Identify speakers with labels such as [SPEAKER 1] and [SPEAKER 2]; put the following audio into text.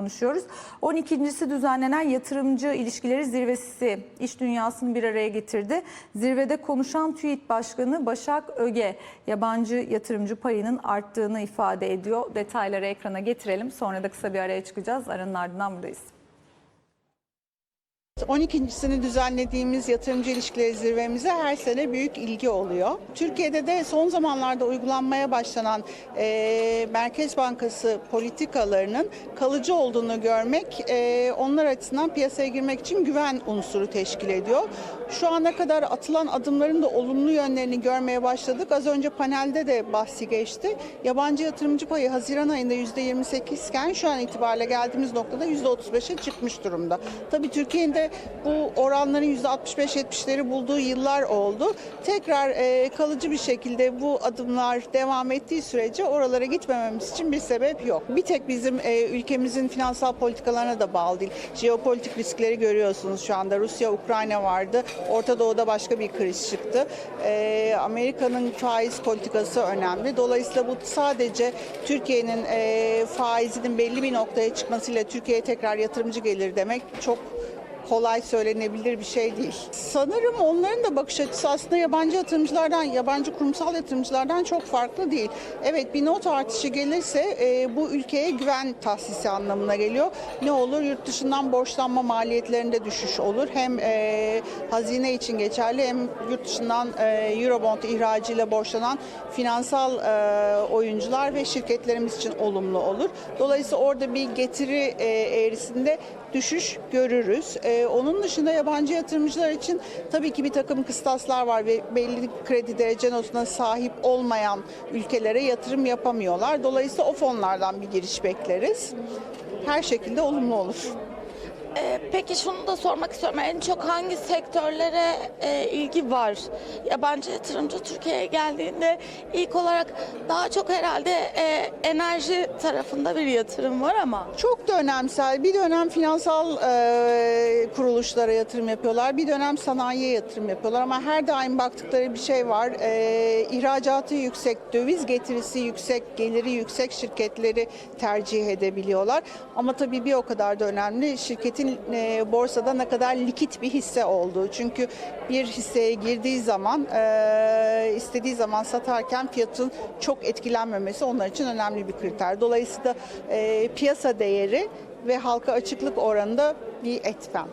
[SPEAKER 1] konuşuyoruz. 12.si düzenlenen yatırımcı ilişkileri zirvesi iş dünyasını bir araya getirdi. Zirvede konuşan TÜİK Başkanı Başak Öge yabancı yatırımcı payının arttığını ifade ediyor. Detayları ekrana getirelim. Sonra da kısa bir araya çıkacağız. Aranın ardından buradayız.
[SPEAKER 2] 12.sini düzenlediğimiz yatırımcı ilişkileri zirvemize her sene büyük ilgi oluyor. Türkiye'de de son zamanlarda uygulanmaya başlanan e, Merkez Bankası politikalarının kalıcı olduğunu görmek e, onlar açısından piyasaya girmek için güven unsuru teşkil ediyor. Şu ana kadar atılan adımların da olumlu yönlerini görmeye başladık. Az önce panelde de bahsi geçti. Yabancı yatırımcı payı Haziran ayında %28 iken şu an itibariyle geldiğimiz noktada %35'e çıkmış durumda. Tabii Türkiye'nin de bu oranların %65-70'leri bulduğu yıllar oldu. Tekrar e, kalıcı bir şekilde bu adımlar devam ettiği sürece oralara gitmememiz için bir sebep yok. Bir tek bizim e, ülkemizin finansal politikalarına da bağlı değil. Jeopolitik riskleri görüyorsunuz şu anda. Rusya, Ukrayna vardı. Orta Doğu'da başka bir kriz çıktı. E, Amerika'nın faiz politikası önemli. Dolayısıyla bu sadece Türkiye'nin e, faizinin belli bir noktaya çıkmasıyla Türkiye'ye tekrar yatırımcı gelir demek çok kolay söylenebilir bir şey değil. Sanırım onların da bakış açısı aslında yabancı yatırımcılardan, yabancı kurumsal yatırımcılardan çok farklı değil. Evet bir not artışı gelirse e, bu ülkeye güven tahsisi anlamına geliyor. Ne olur? Yurt dışından borçlanma maliyetlerinde düşüş olur. Hem e, hazine için geçerli hem yurt dışından e, Eurobond ihracıyla borçlanan finansal e, oyuncular ve şirketlerimiz için olumlu olur. Dolayısıyla orada bir getiri e, eğrisinde düşüş görürüz. Ee, onun dışında yabancı yatırımcılar için tabii ki bir takım kıstaslar var ve belli kredi derece notuna sahip olmayan ülkelere yatırım yapamıyorlar. Dolayısıyla o fonlardan bir giriş bekleriz. Her şekilde olumlu olur.
[SPEAKER 3] Ee, peki şunu da sormak istiyorum. En çok hangi sektörlere e, ilgi var? Yabancı yatırımcı Türkiye'ye geldiğinde ilk olarak daha çok herhalde e, enerji tarafında bir yatırım var ama.
[SPEAKER 2] Çok da önemsel. Bir dönem finansal e, kuruluşlara yatırım yapıyorlar. Bir dönem sanayiye yatırım yapıyorlar. Ama her daim baktıkları bir şey var. E, ihracatı yüksek, döviz getirisi yüksek, geliri yüksek şirketleri tercih edebiliyorlar. Ama tabii bir o kadar da önemli şirketin e, borsada ne kadar likit bir hisse olduğu. Çünkü bir hisseye girdiği zaman e, istediği zaman satarken fiyatın çok etkilenmemesi onlar için önemli bir kriter. Dolayısıyla e, piyasa değeri ve halka açıklık oranında bir etken.